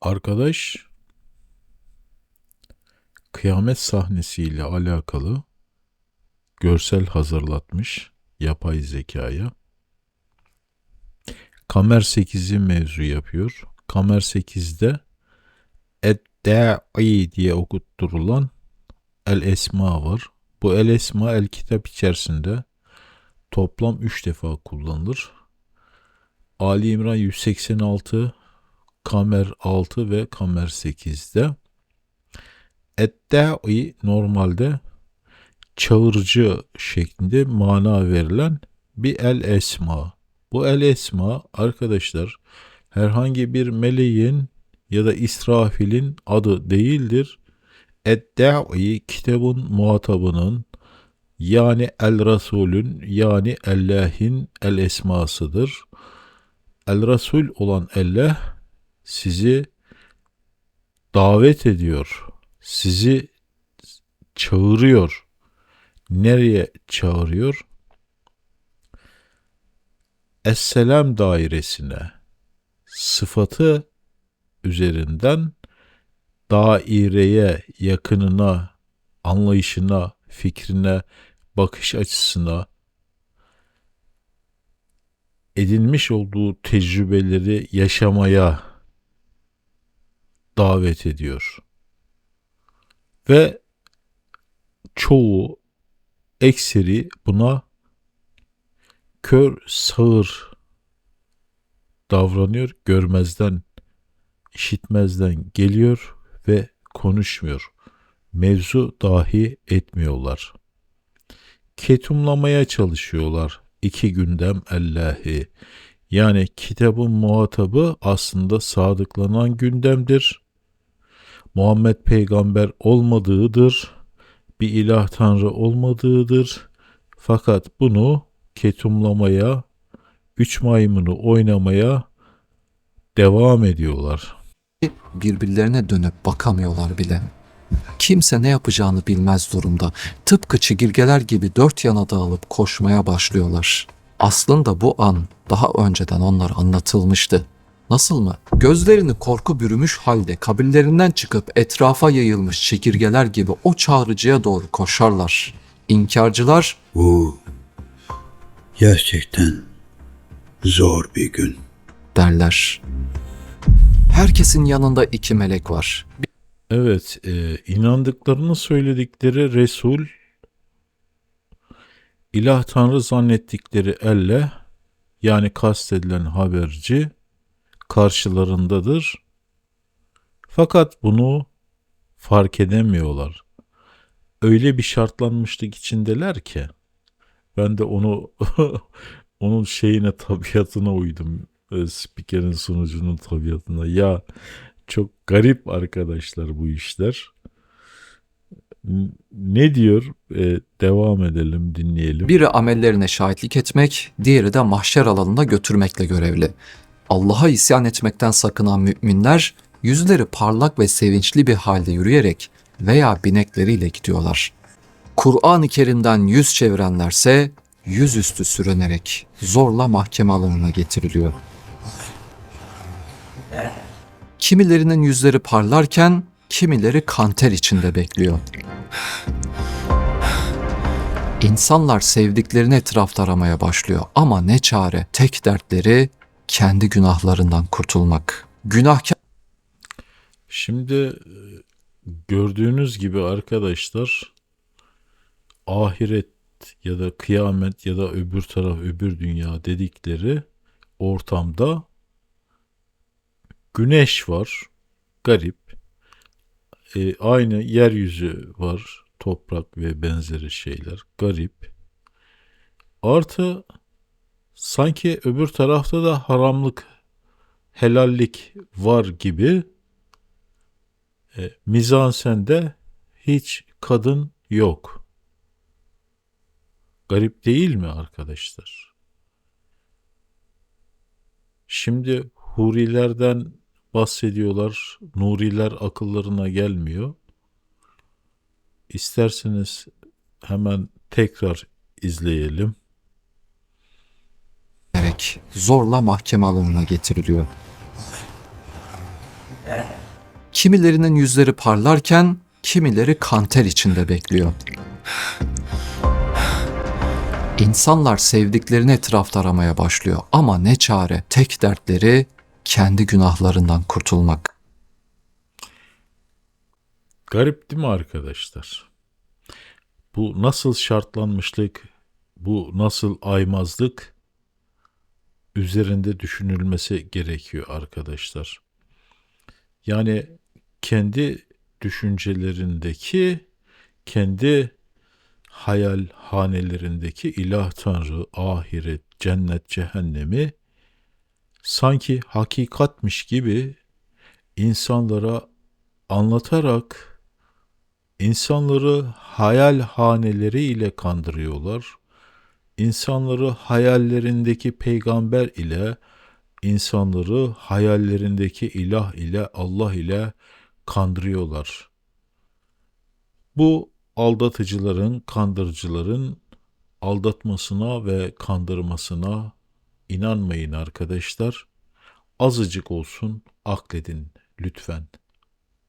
Arkadaş kıyamet sahnesiyle alakalı görsel hazırlatmış yapay zekaya. Kamer 8'i mevzu yapıyor. Kamer 8'de Edda'i diye okutturulan El Esma var. Bu El Esma El Kitap içerisinde toplam 3 defa kullanılır. Ali İmran 186, Kamer 6 ve Kamer 8'de. Edda'i normalde çağırıcı şeklinde mana verilen bir el esma. Bu el esma arkadaşlar herhangi bir meleğin ya da İsrafil'in adı değildir. Edda'i kitabın muhatabının yani el Resulün yani Allah'in el esmasıdır. El Resul olan Allah sizi davet ediyor. Sizi çağırıyor. Nereye çağırıyor? Esselam dairesine sıfatı üzerinden daireye, yakınına, anlayışına, fikrine, bakış açısına edinmiş olduğu tecrübeleri yaşamaya davet ediyor. Ve çoğu ekseri buna kör sağır davranıyor, görmezden, işitmezden geliyor ve konuşmuyor. Mevzu dahi etmiyorlar. Ketumlamaya çalışıyorlar iki gündem Allah'ı. Yani kitabın muhatabı aslında sadıklanan gündemdir. Muhammed peygamber olmadığıdır. Bir ilah tanrı olmadığıdır. Fakat bunu ketumlamaya, üç maymunu oynamaya devam ediyorlar. birbirlerine dönüp bakamıyorlar bile. Kimse ne yapacağını bilmez durumda. Tıpkı çigirgeler gibi dört yana dağılıp koşmaya başlıyorlar. Aslında bu an daha önceden onlara anlatılmıştı. Nasıl mı? Gözlerini korku bürümüş halde kabirlerinden çıkıp etrafa yayılmış çekirgeler gibi o çağrıcıya doğru koşarlar. İnkarcılar Bu gerçekten zor bir gün. derler. Herkesin yanında iki melek var. Evet, e, inandıklarını söyledikleri Resul, ilah tanrı zannettikleri elle, yani kastedilen haberci, karşılarındadır. Fakat bunu fark edemiyorlar. Öyle bir şartlanmışlık içindeler ki, ben de onu onun şeyine tabiatına uydum. e, Spikerin sunucunun tabiatına. Ya çok garip arkadaşlar bu işler. Ne diyor? E, devam edelim, dinleyelim. Biri amellerine şahitlik etmek, diğeri de mahşer alanına götürmekle görevli. Allah'a isyan etmekten sakınan müminler yüzleri parlak ve sevinçli bir halde yürüyerek veya binekleriyle gidiyorlar. Kur'an-ı Kerim'den yüz çevirenlerse yüzüstü sürünerek zorla mahkeme alanına getiriliyor. Kimilerinin yüzleri parlarken kimileri kanter içinde bekliyor. İnsanlar sevdiklerini etrafta aramaya başlıyor ama ne çare tek dertleri kendi günahlarından kurtulmak. Günahkar Şimdi gördüğünüz gibi arkadaşlar ahiret ya da kıyamet ya da öbür taraf öbür dünya dedikleri ortamda güneş var garip E, aynı yeryüzü var toprak ve benzeri şeyler garip artı sanki öbür tarafta da haramlık helallik var gibi e, mizansende hiç kadın yok. Garip değil mi arkadaşlar? Şimdi hurilerden bahsediyorlar. Nuriler akıllarına gelmiyor. İsterseniz hemen tekrar izleyelim. Zorla mahkeme alanına getiriliyor. Kimilerinin yüzleri parlarken kimileri kanter içinde bekliyor. İnsanlar sevdiklerini etrafta aramaya başlıyor ama ne çare tek dertleri kendi günahlarından kurtulmak. Garip değil mi arkadaşlar? Bu nasıl şartlanmışlık, bu nasıl aymazlık üzerinde düşünülmesi gerekiyor arkadaşlar. Yani kendi düşüncelerindeki, kendi hayal hanelerindeki ilah tanrı, ahiret, cennet, cehennemi sanki hakikatmiş gibi insanlara anlatarak insanları hayal haneleriyle kandırıyorlar. İnsanları hayallerindeki peygamber ile, insanları hayallerindeki ilah ile, Allah ile kandırıyorlar. Bu aldatıcıların, kandırıcıların aldatmasına ve kandırmasına inanmayın arkadaşlar. Azıcık olsun akledin lütfen.